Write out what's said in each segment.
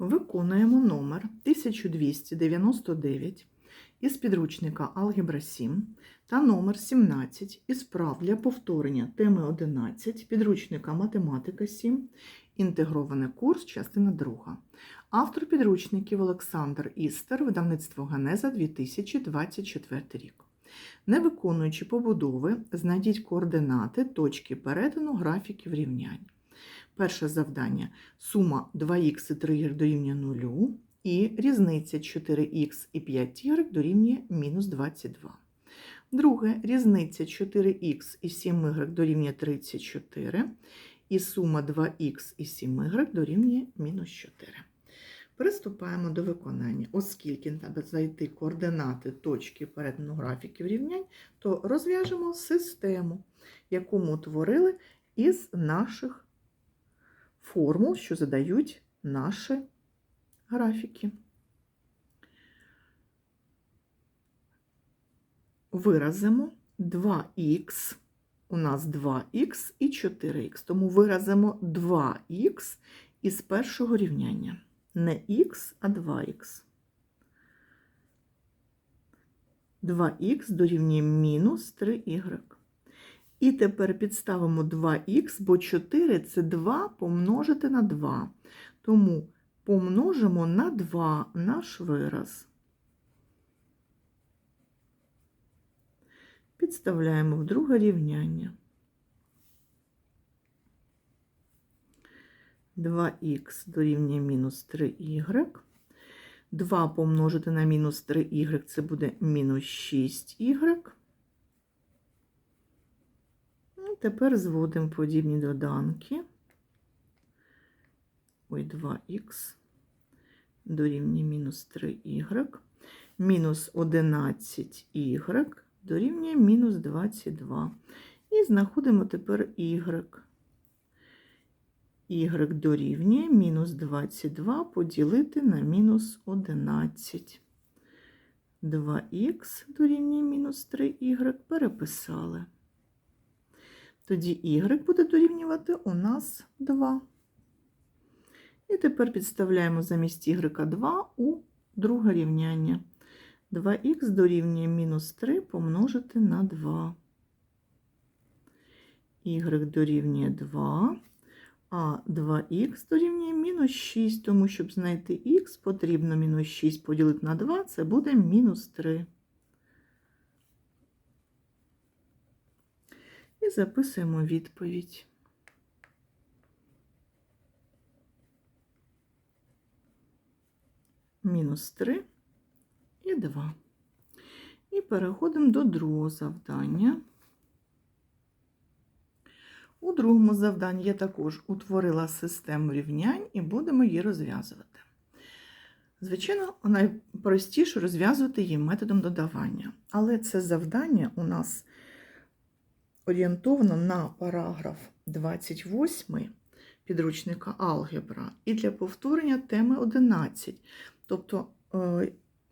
Виконуємо номер 1299 із підручника Алгебра 7 та номер 17 із прав для повторення теми 11 підручника Математика 7, інтегрований курс, частина 2. Автор підручників Олександр Істер, видавництво Ганеза 2024 рік. Не виконуючи побудови, знайдіть координати точки перетину графіків рівнянь. Перше завдання сума 2х і 3y дорівнює 0 і різниця 4х і 5y дорівнює мінус 22. Друге, різниця 4х і 7y дорівнює 34, і сума 2х і 7y дорівнює мінус 4. Приступаємо до виконання. Оскільки треба знайти координати точки перетину графіків рівнянь, то розв'яжемо систему, яку ми утворили із наших формул, що задають наші графіки. Виразимо 2х, у нас 2х і 4х, тому виразимо 2х із першого рівняння. Не х, а 2х. 2х дорівнює мінус 3y. І тепер підставимо 2х, бо 4 це 2 помножити на 2. Тому помножимо на 2 наш вираз. Підставляємо в друге рівняння. 2х дорівнює мінус 3y. 2 помножити на мінус 3y це буде мінус 6y. Тепер зводимо подібні доданки. Ой, 2х дорівнює мінус 3y, мінус 11y дорівнює мінус 22. І знаходимо тепер y. y дорівнює мінус 22 поділити на мінус 11. 2х дорівнює мінус 3y переписали. Тоді y буде дорівнювати у нас 2. І тепер підставляємо замість y 2 у друге рівняння. 2х дорівнює мінус 3 помножити на 2. y дорівнює 2, а 2х дорівнює мінус 6, тому щоб знайти х, потрібно мінус 6 поділити на 2, це буде мінус 3. І записуємо відповідь. Мінус 3 і 2. І переходимо до другого завдання. У другому завданні я також утворила систему рівнянь і будемо її розв'язувати. Звичайно, найпростіше розв'язувати її методом додавання. Але це завдання у нас орієнтовано на параграф 28 підручника алгебра і для повторення теми 11. Тобто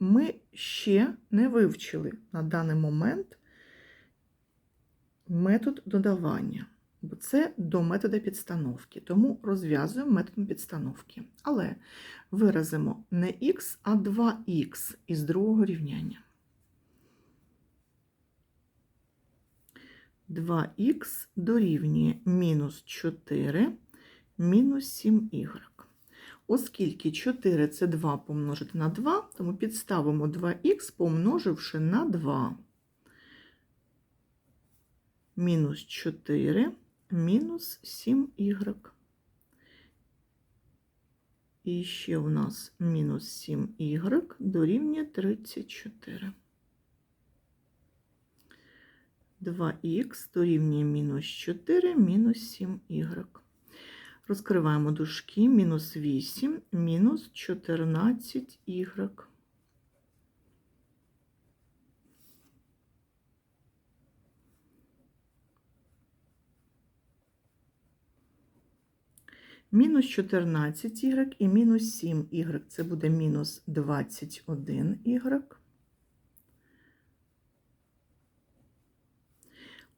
ми ще не вивчили на даний момент метод додавання, бо це до методу підстановки. Тому розв'язуємо методом підстановки. Але виразимо не х, а 2х із другого рівняння. 2х дорівнює мінус 4 мінус 7y. Оскільки 4 це 2 помножити на 2, тому підставимо 2х, помноживши на 2. Мінус 4 мінус 7y. І ще у нас мінус 7y дорівнює 34. 2х дорівнює мінус 4 мінус 7y. Розкриваємо дужки мінус 8, мінус 14y. Мінус 14y і мінус 7y. Це буде мінус 21y.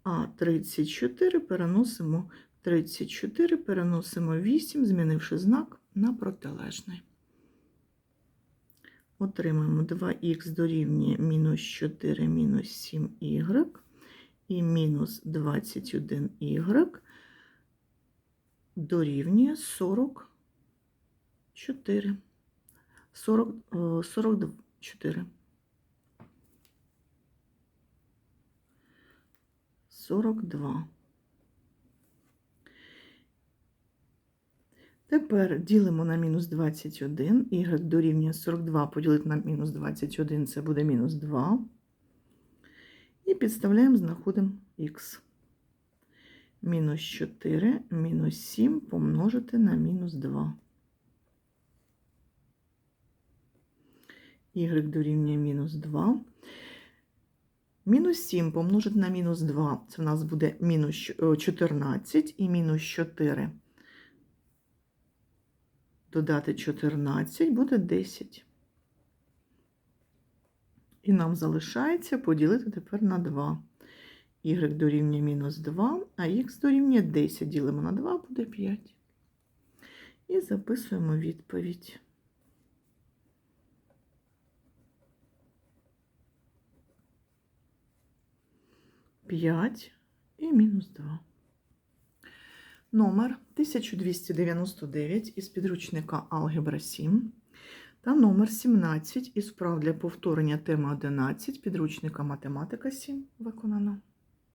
А 34 переносимо 34 переносимо 8, змінивши знак на протилежний. Отримаємо 2х дорівнює мінус 4 мінус 7y і мінус 21y дорівнює 44. 40, е, 44. 42. Тепер ділимо на мінус 21. Y дорівнює 42 поділити на мінус 21, це буде мінус 2. І підставляємо, знаходимо х. Мінус 4, мінус 7 помножити на мінус 2. Y дорівнює мінус 2. Мінус 7 помножити на мінус 2. Це в нас буде мінус е, 14 і мінус 4. Додати 14 буде 10. І нам залишається поділити тепер на 2. Y дорівнює мінус 2, а х дорівнює 10. Ділимо на 2, буде 5. І записуємо відповідь. П'ять і мінус 2. Номер 1299 із підручника Алгебра 7 та номер 17 із прав для повторення теми 11 підручника Математика 7 виконано.